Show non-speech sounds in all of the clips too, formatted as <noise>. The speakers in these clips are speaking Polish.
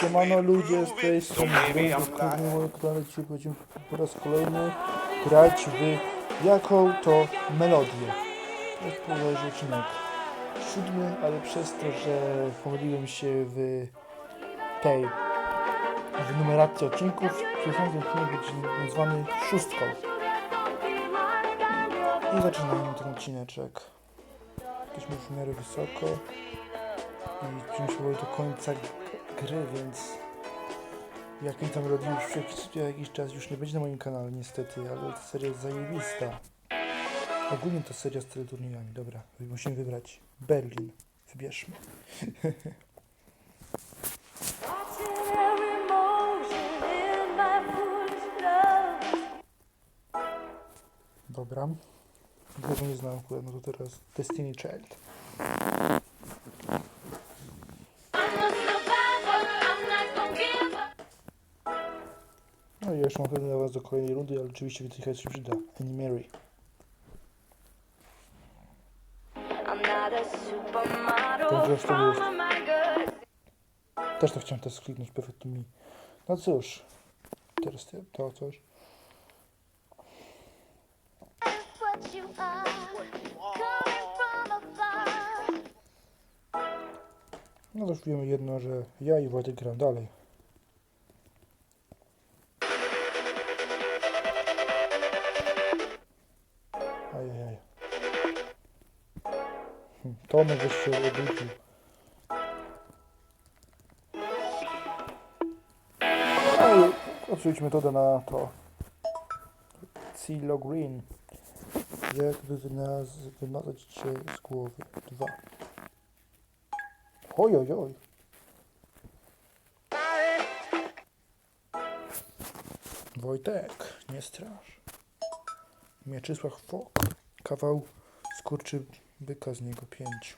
Siemano ludzie, z tej strony moim kanale dzisiaj będziemy po raz kolejny grać w jaką to melodię. To jest bodajże odcinek siódmy, ale przez to, że pomyliłem się w tej w numeracji odcinków, następny odcinek będzie nazwany szóstką. I zaczynamy ten odcineczek. Jesteśmy już w miarę wysoko i się powoli do końca g- gry, więc jak tam melodii już jakiś czas już nie będzie na moim kanale niestety, ale ta seria jest zajebista. Ogólnie to seria z teleturniejami, dobra, musimy wybrać Berlin. Wybierzmy. <laughs> Dobra. Tego nie znam, akurat, no to teraz Destiny Child. I jeszcze mam na was do kolejnej rundy, ale oczywiście wytykać się przyda. Annie Mary. Też to chciałem teraz kliknąć, perfect to me. No cóż. Teraz to, to coś. No to już wiemy jedno, że ja i Wojtek gram dalej. Już się obudził. No i na to. Cilo Green. Jak wymazać się z głowy? Dwa. Oj, oj, oj. Wojtek, nie strasz. Mieczysław Fok. Kawał skurczy byka z niego pięć.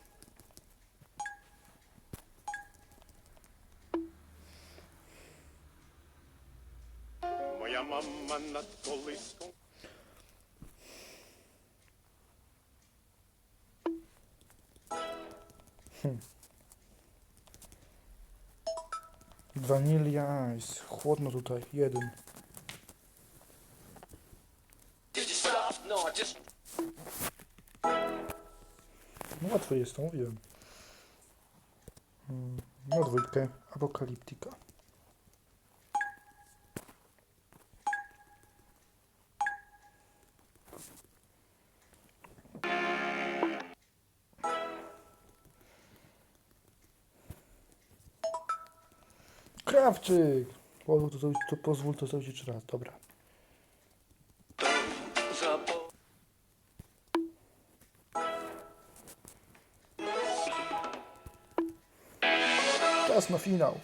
Vanilla Ice. Chłodno tutaj. Jeden. No łatwo jest, to mówiłem. Mm, No dwójkę. Apokaliptika. Krawczyk! Pozwól to, zrobić- to, pozwól to zrobić jeszcze raz. Dobra. Czas na finał.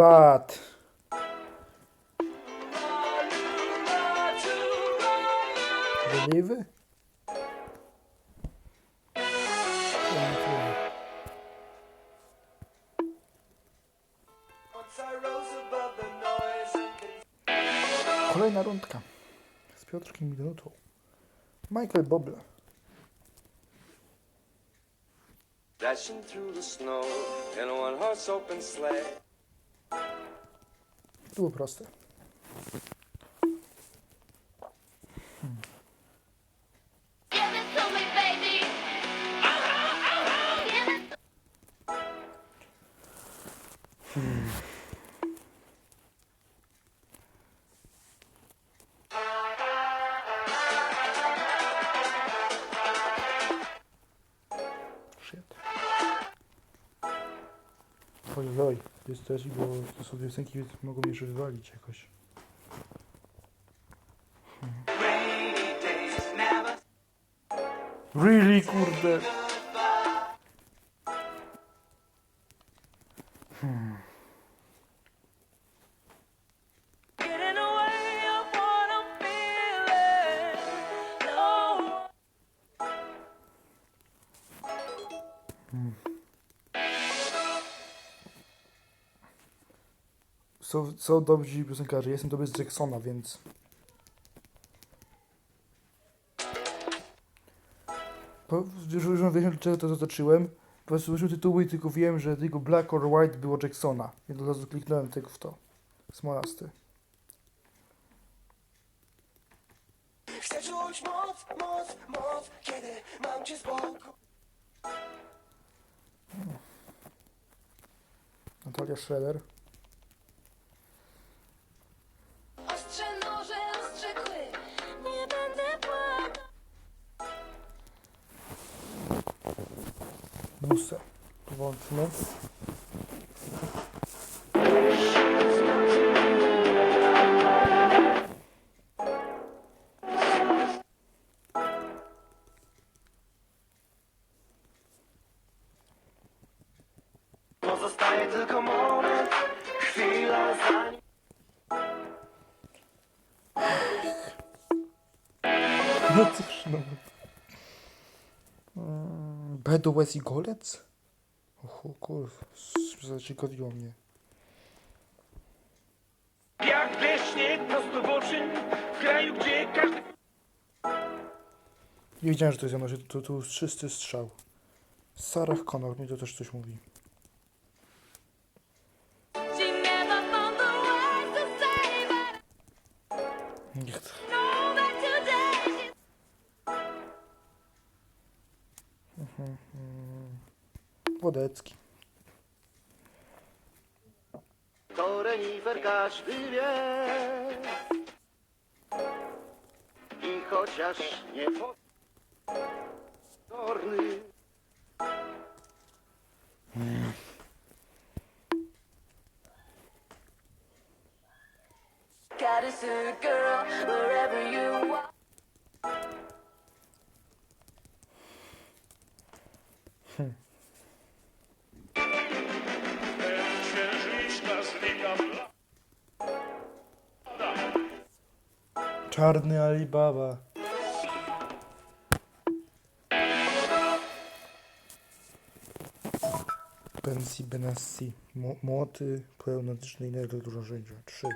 Believe? Kolejna rundka z Piotrkiem Minutą. Michael Boble. Dashing through the snow in a one horse open sleigh. To było proste. Give it to me, baby. Give it Shit. Oj, oj. Jest też, bo to są piosenki, więc mogą jeszcze wywalić jakoś. Really, kurde. Away są, są dobrzy piosenkarze. Jestem dobry z Jacksona, więc... Po, już, już wiem, dlaczego to zaznaczyłem. Po prostu słyszałem tytuły i tylko wiem, że tylko Black or White było Jacksona. I od razu kliknąłem tylko w to. Smolasty. Chcę czuć moc, moc, moc, kiedy mam cię z boku. Natalia Schroeder. Włączmy. Pozostaje tylko moment, chwila zanim No cóż, no. Mm, i Golec? Kurwa, zaciekawiło mnie. Jak śnieg prosto w oczy, w kraju, gdzie każdy Nie wiedziałem, że to jest że to, to jest czysty strzał. Sarah Connor, mi to też coś mówi. She never found To renifer każdy wie. I chociaż nie pozorny Czarny Alibaba. Pensji Benassi. Młoty, pełnotyczny i inne dużo narzędzia. Trzy.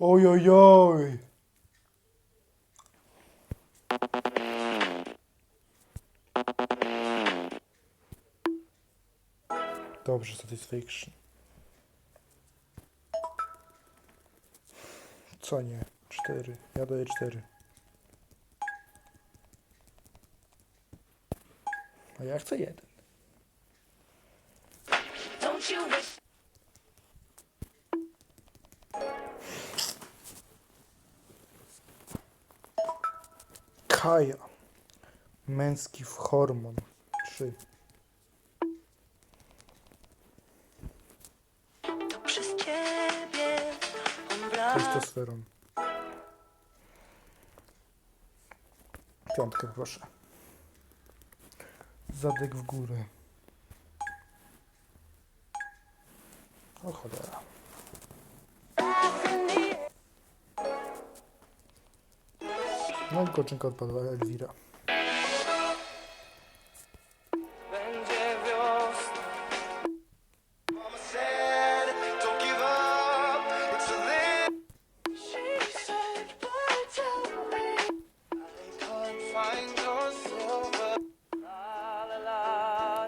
Oj, oj, oj. Dobrze, Satisfaction. Co nie? 4. Ja daję 4. A ja chcę jeden. Kaja. Męski w hormon. 3. Testosteron. Piątkę proszę. Zadek w górę. O cholera. No i koczynka odpadła Elwira.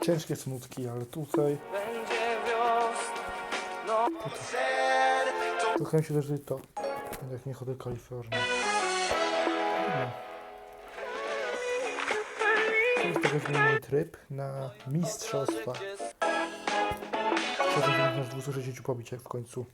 Ciężkie smutki, ale tutaj No, trochę mi się też to. Jak nie chodzę Kalifornia. No. To jest taki zmieniony tryb na mistrzostwa. Chciałbym na 260 pobić jak w końcu.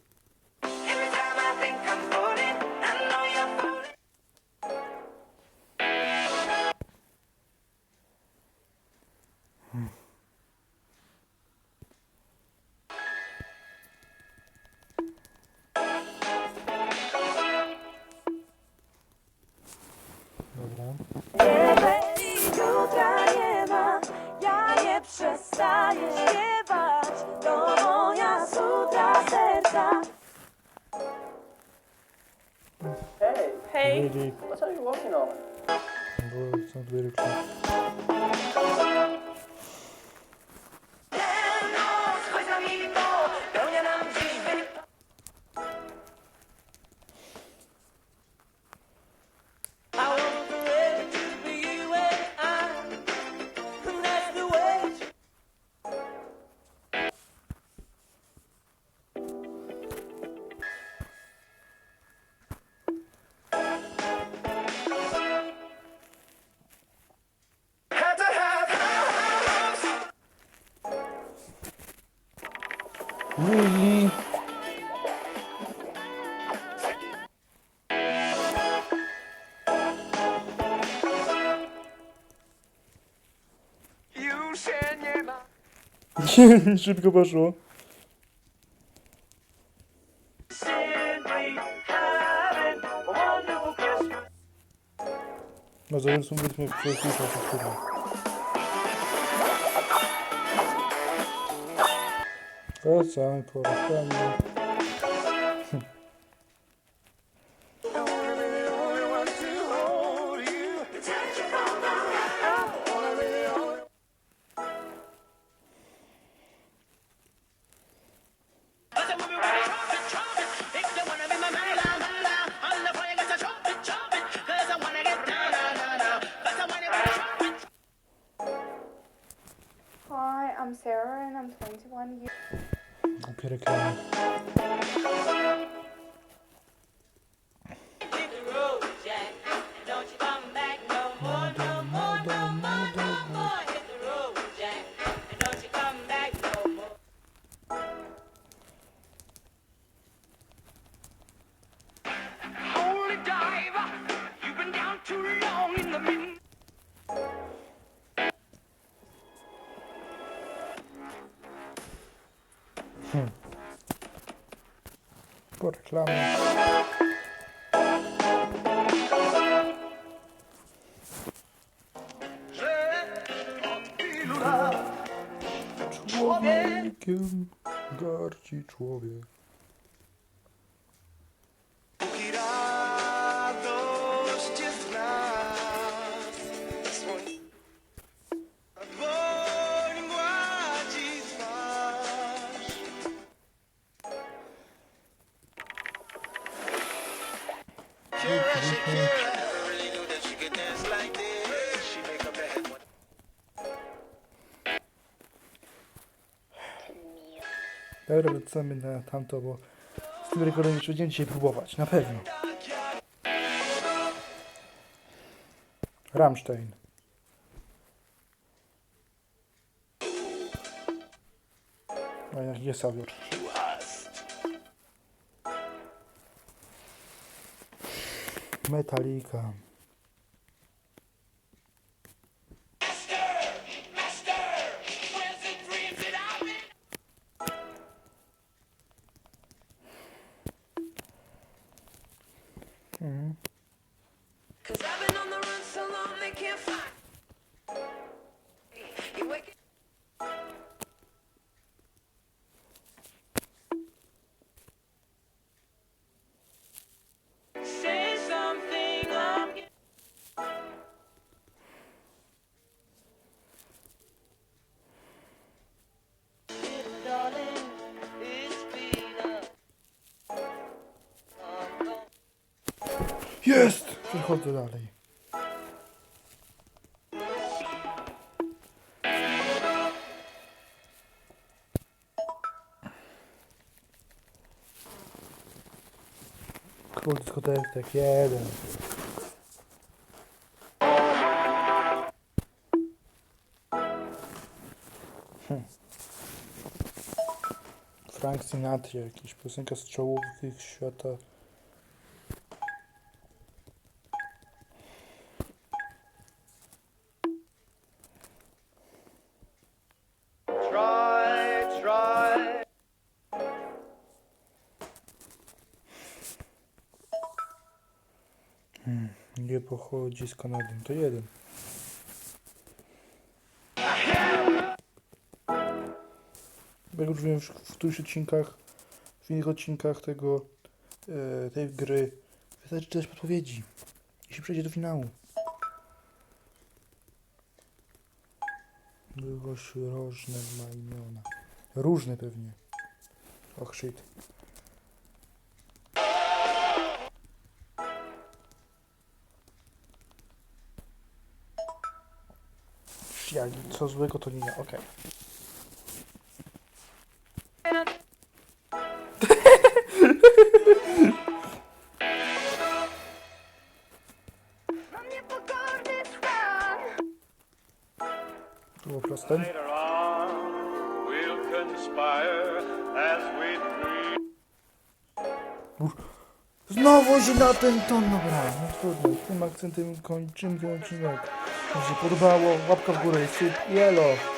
Very deep. What are you working on? Bro, it's not very close. Szybko poszło. No zaraz są byśmy w przesłuchu, kurwa. Wracam, porastanie. gerekiyor. Po reklamie. Człowiekiem garci człowiek. Dobra, wracamy na tamto, bo z tym rekordem jeszcze będziemy dzisiaj próbować, na pewno. Rammstein. A jak jest Sawior. Metallica. Jest! Przechodzę dalej. Król dyskotek, tak jeden. Hm. Frank Sinatra, jakiś piosenka z czołówek świata. Pochodzi z Kanady. To jeden. Jak już wiem, w w których odcinkach, w innych odcinkach tego, e, tej gry wystarczy czytać podpowiedzi i się przejdzie do finału. Długość różne ma imiona. Różne pewnie. Och shit. Co złego to nie, okej. <laughs> Tron To było proste. Later on, we'll conspire as we dream. Znowu się na ten ton, dobra, no trudno, tym akcentem kończymy ten odcinek. Jak się podobało, łapka w górę, sub, i elo.